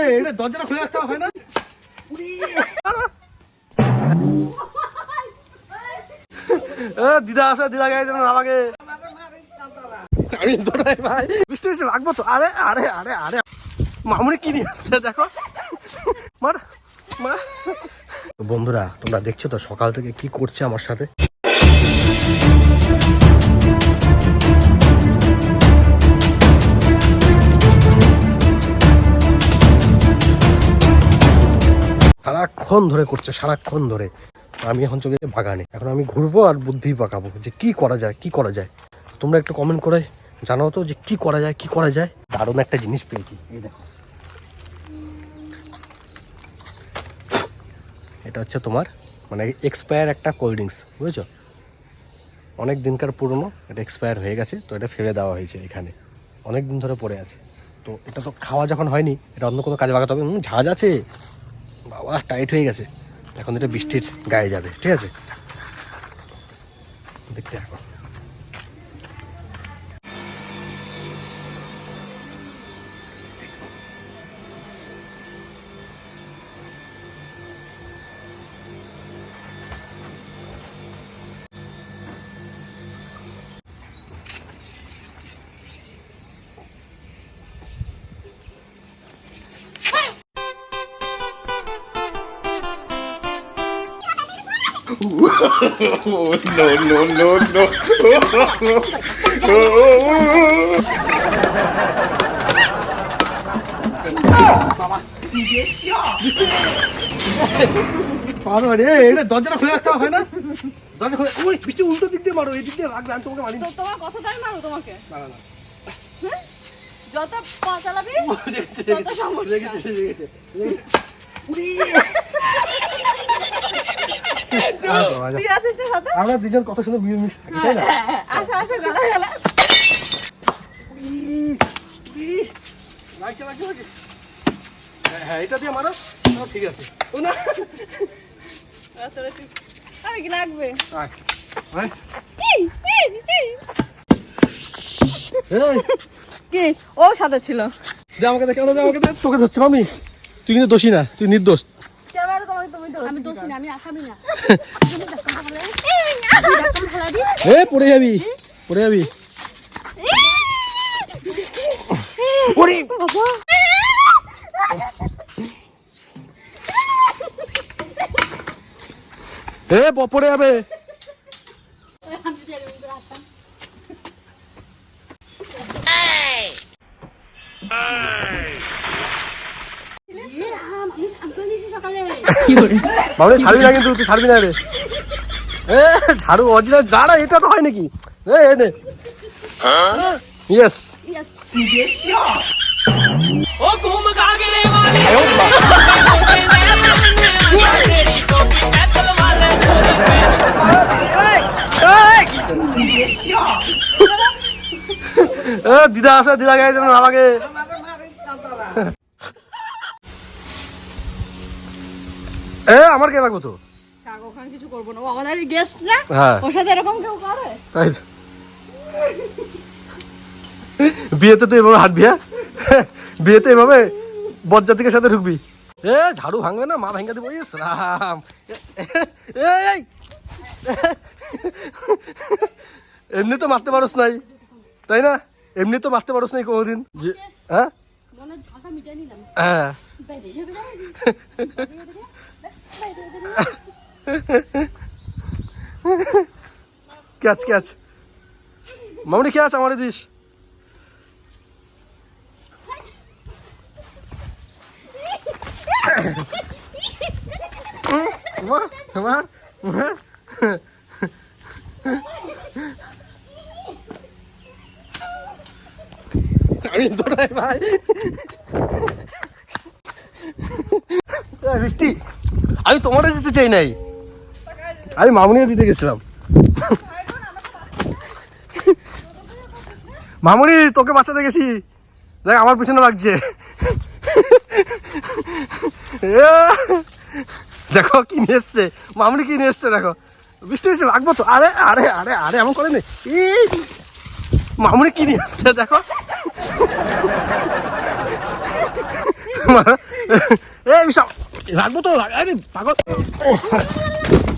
এই এটা দরজাটা খুলে হয় না? দিদা আছে দিদা দেবেন আমাকে ভাই। বৃষ্টি লাগবো তো। আরে আরে আরে আরে। মামুনি কি নিয়ে আসছে, দেখো। মার, মা। বন্ধুরা, তোমরা দেখছ তো সকাল থেকে কি করছে আমার সাথে? সারাক্ষণ ধরে করছে, সারাক্ষণ ধরে। আমি এখন যাই বাগানে। এখন আমি ঘুরবো আর বুদ্ধি পাকাবো যে কি করা যায়, কি করা যায়। তোমরা একটু কমেন্ট করে জানাও তো যে কি করা যায়, কি করা যায়। দারুণ একটা জিনিস পেয়েছি। এই দেখো। এটা হচ্ছে তোমার মানে এক্সপায়ার একটা কোল্ড ড্রিঙ্কস বুঝেছ? অনেক দিনকার পুরনো, এটা এক্সপায়ার হয়ে গেছে, তো এটা ফেলে দেওয়া হয়েছে এখানে। অনেক দিন ধরে পড়ে আছে। তো এটা তো খাওয়া যখন হয়নি, এটা অন্য কোনো কাজে লাগাতে হবে। ঝাঁজ আছে। বাবা টাইট হয়ে গেছে। এখন এটা বৃষ্টির গায়ে যাবে ঠিক আছে? দেখতে এখন পারো রে এটা দরজাটা খুলে রাখতে হয় না দরজা খুলে ওই বৃষ্টি উল্টো দিক দিয়ে মারো এই দিক দিয়ে রাখবে আমি তোমাকে মারি তোমার কথা তাই মারো তোমাকে না না না? যত পা চালাবি তত সমস্যা। আমরা দুজন কত সুন্দর মিল মিশ থাকি তাই না। হ্যাঁ, এটা দিয়ে মারো। ঠিক আছে। ও না। কি লাগবে? ও সাথে ছিল। আমাকে দে কেন দে আমাকে তোকে ধরছে আমি তুই কিন্তু দোষী না তুই নির্দোষ ক্যামেরা তোমাকে তুমি ধরো আমি দোষী না আমি আসামি না। এ পড়ে যাবি পড়ে যাবি। ওরে বাবা এ প- পড়ে যাবে আমি সামনে দিয়েছি সকালে বাবু ছাড়বি না কিন্তু তুই ছাড়বি না রে এ, ঝাড়ু অরিজিনাল দাঁড়া, এটা তো হয় নাকি এ এ, নে। দিদা আছে দিদা দেবেন আমাকে। এ আমার কে লাগবো তো? ওখানে কিছু করব না। ও আমাদের গেস্ট না? হ্যাঁ। ওর সাথে এরকম কেউ করে? তাই তো। বিয়েতে তো এভাবে হাঁটবি হ্যাঁ? বিয়েতে এভাবে সাথে ঢুকবি। এ ঝাড়ু ভাঙবে না? মা ভাঙা দেবো ইস রাম। এই এমনি তো মারতে পারোস নাই তাই না? এমনি তো মারতে পারোস নাই কোনোদিন। যে হ্যাঁ? মনে হ্যাঁ ক্যাচ ক্যাচ মামনি ক্যাচ আমারে দিস মার মার মার আমি দৌড়াই ভাই এই বৃষ্টি তোমারে দিতে চাই নাই। আমি মামুনিও দিতে গেছিলাম। মামুনি, তোকে বাঁচাতে গেছি। দেখ, আমার পিছনে লাগছে। দেখো কি নিয়ে এসছে। মামুনি কি নিয়ে এসছে, দেখো। বৃষ্টি বৃষ্টি লাগবো তো। আরে আরে আরে আরে, এমন করে নে। মামুনি কি নিয়ে এসছে, দেখো। রাখব তো আরে পাগল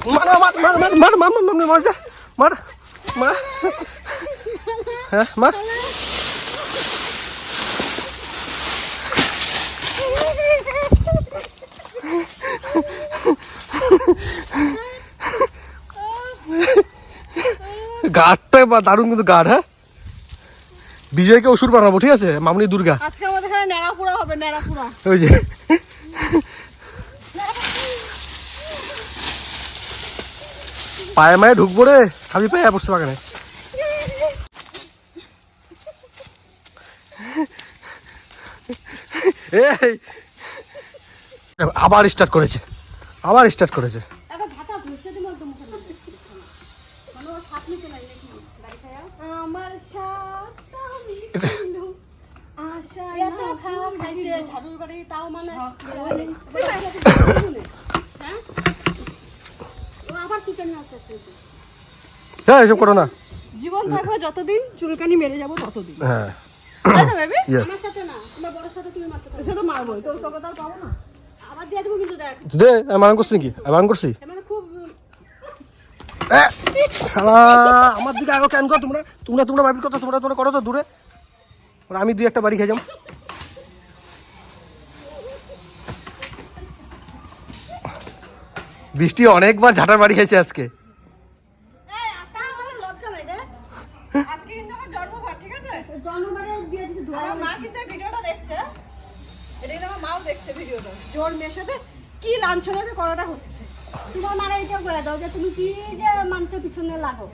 মার মার মার মার মার মার মার মার মার মার মার হ্যাঁ মার গাঢ়টা বা দারুণ কিন্তু গাঢ় হ্যাঁ বিজয়কে ওষুধ বানাবো ঠিক আছে মামনি দুর্গা আজকে আমাদের এখানে ন্যাড়াপুরা হবে ন্যাড়াপুরা ওই যে পায়ে মায়ে ঢুকবো রে আমি পায়ে বসতে পারে আবার স্টার্ট করেছে আবার স্টার্ট করেছে একটা ঝাঁটা ধরছে তুমি একদম মুখে না মানে ও সাপ নিতে নাই নাকি গাড়ি খায়া আমার সাথ আমি কিনু আশা এত খাওয়া খাইছে ঝাড়ুর বাড়ি তাও মানে হ্যাঁ আসতেছে হ্যাঁ এসব করো না। জীবন থাকবে যতদিন চুলকানি মেরে যাব ততদিন। হ্যাঁ। তাই তো বেবি ইয়েস আমার সাথে না তোমার বড় সাথে তুমি মারতে পারো। শুধু মারবো তো তোকে তো পাবো না। আবার দিয়ে দেবো কিন্তু দেখ। দে আমি বারণ করছি নাকি? আমি বারণ করছি? মানে খুব শালা আমার দিকে আগে কেন কর তোমরা? তোমরা তোমরা করো তো দূরে। আর আমি দুই একটা বাড়ি খেয়ে যাম বৃষ্টি অনেকবার ঝাঁটার বাড়ি খেয়েছে আজকে এই আটা আমার লজ্জা নাই রে আজকে কিন্তু আমার জন্মবার ঠিক আছে জন্মবারে দিয়ে দিছি ধোয়া আমার মা কিন্তু এই ভিডিওটা দেখছে এটা কিন্তু আমার মাও দেখছে ভিডিওটা। জোর মেয়ের সাথে কি লাঞ্ছনা যে করাটা হচ্ছে। তোমার মারা করে দাও যে তুমি কি যে মানুষের পিছনে লাগো?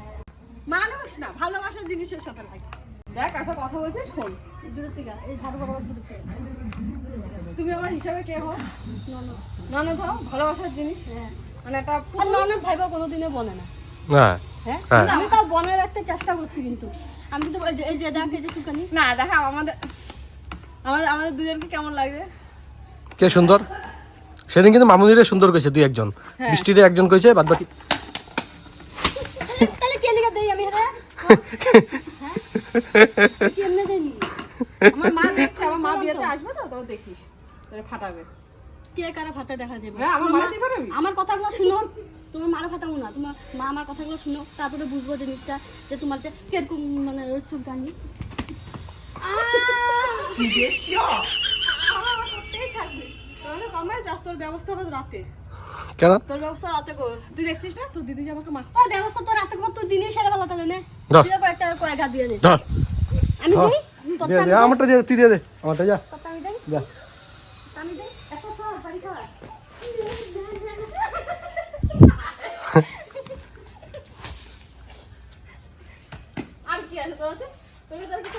মানুষ না ভালোবাসার জিনিসের সাথে লাগে। দেখ একটা কথা বলছে শোন। দূরের থেকে এই ঝাড়ু বাবা দূরের থেকে তুমি আমার হিসাবে কে হো ননদ। ননদ হও ভালোবাসার জিনিস। হ্যাঁ। মানে একটা আর ননদ ভাইবা কোনোদিনও বলে না। হ্যাঁ? হ্যাঁ। আমি তাও বনে রাখতে চেষ্টা করছি কিন্তু। আমি কিন্তু এই যে দেখ এই যে চুকানি না দেখা আমাদের আমাদের আমাদের দুজনকে কেমন লাগছে কে সুন্দর? সেদিন কিন্তু মামুনিরে সুন্দর করেছে দুই একজন। হ্যাঁ। বৃষ্টিরে একজন করেছে বাদ বাকি তাহলে কে লিখে দেই আমি হ্যাঁ? কেমনে দেই? আমার মা দেখছে আমার মা বিয়েতে আসবে তো তো দেখিস। তাহলে ফাটাবে। কে কারা ভাতে দেখা যাবে? হ্যাঁ আমার মারাতে পারবি আমার কথাগুলো শুনো। তোমার মারা ফাটাবো না। তোমার মা আমার কথাগুলো শুনো তারপরে বুঝব জিনিসটা যে তোমার যে কীরকম মানে চুলকানি। আমার করতেই থাকবে। তাহলে কমে যাস তোর ব্যবস্থা রাতে। কেন? তোর ব্যবস্থা রাতে কর। তুই দেখছিস না? তোর দিদি যে আমাকে মারছে। ব্যবস্থা তো রাতে কত দিনই সেরে বেলা তাহলে নে। ধর। কয়েকটা কয়েক হাত দিয়ে দে। আমি। দিই? আমারটা দিয়ে তুই দিয়ে দে। আমারটা যা। যা।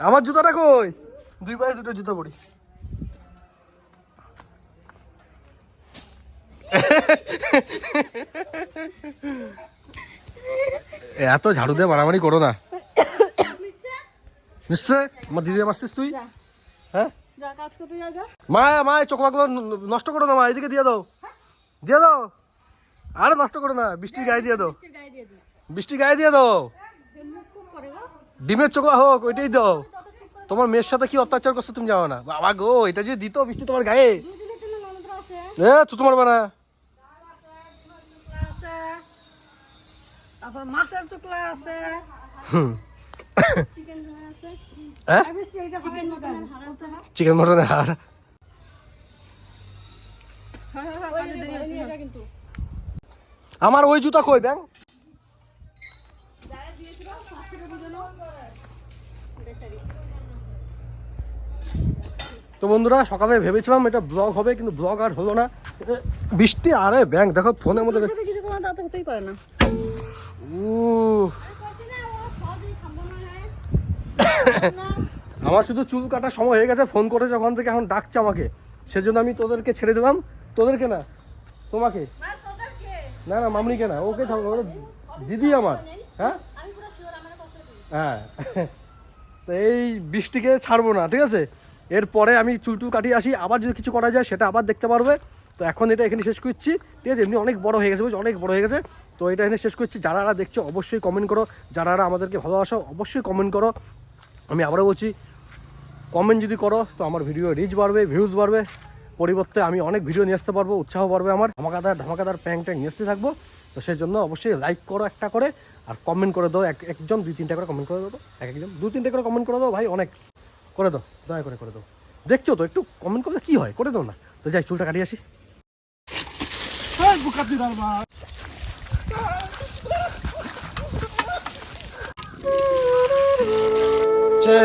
আমার জুতাটা কই? দুই পায়ে দুটো জুতা পরি। এত ঝাড়ু দিয়ে মারামারি করো না। নিশ্চয়? আমার দিদি মারছিস তুই? হ্যাঁ? মা মা এই চোখমাগুলো নষ্ট করো না মা এদিকে দিয়ে দাও। দিয়ে দাও। আরে নষ্ট করো না বৃষ্টির গায়ে দিয়ে দাও। বৃষ্টি গায়ে দিয়ে দাও। ডিমের চোখা হোক ওইটাই দাও। তোমার মেয়ের সাথে কি অত্যাচার করছ তুমি যাও না? বাবা গো এটা যদি দিত বৃষ্টি তোমার গায়ে? তোমার বানা হ্যাঁ? আমার ওই জুতা কই ব্যাং? তো বন্ধুরা সকালে ভেবেছিলাম এটা ব্লগ হবে কিন্তু ব্লগ আর হলো না। বৃষ্টি আরে ব্যাংক দেখো ফোনের মধ্যে হতেই পারে না। আমার শুধু চুল কাটার সময় হয়ে গেছে ফোন করে যখন থেকে এখন ডাকছে আমাকে। সেজন্য আমি তোদেরকে ছেড়ে দিলাম। তোদেরকে না তোমাকে? না না মামনিকে না ওকে দিদি আমার হ্যাঁ আমি পুরো শিওর আমার কথা হ্যাঁ। তো এই বৃষ্টিকে ছাড়বো না, ঠিক আছে? এরপরে আমি চুল টুল কাটিয়ে আসি, আবার যদি কিছু করা যায় সেটা আবার দেখতে পারবে। তো এখন এটা এখানে শেষ করছি, ঠিক আছে? এমনি অনেক বড় হয়ে গেছে, বুঝছ? অনেক বড় হয়ে গেছে। তো এটা এখানে শেষ করছি। যারা দেখছ, অবশ্যই কমেন্ট করো। যারা আমাদেরকে ভালোবাসো, অবশ্যই কমেন্ট করো। আমি আবারও বলছি কমেন্ট যদি করো, তো আমার ভিডিও রিচ বাড়বে ভিউজ বাড়বে। পরিবর্তে আমি অনেক ভিডিও নিয়ে আসতে পারব, উৎসাহ বাড়বে আমার। ধামাকাদার ধামাকাদার প্যাং ট্যাং নিয়ে আসতে থাকব। তো সেই জন্য অবশ্যই লাইক করো একটা করে, আর কমেন্ট করে দাও, এক একজন, দুই, তিনটা করে কমেন্ট করে দাও এক একজন, দু, তিনটা করে কমেন্ট করে দাও, ভাই, অনেক। করে দাও, দয়া করে করে দাও। দেখছ তো, একটু কমেন্ট করলে কি হয়? করে দাও না। তো যাই, চুলটা কাটিয়ে আসি। চে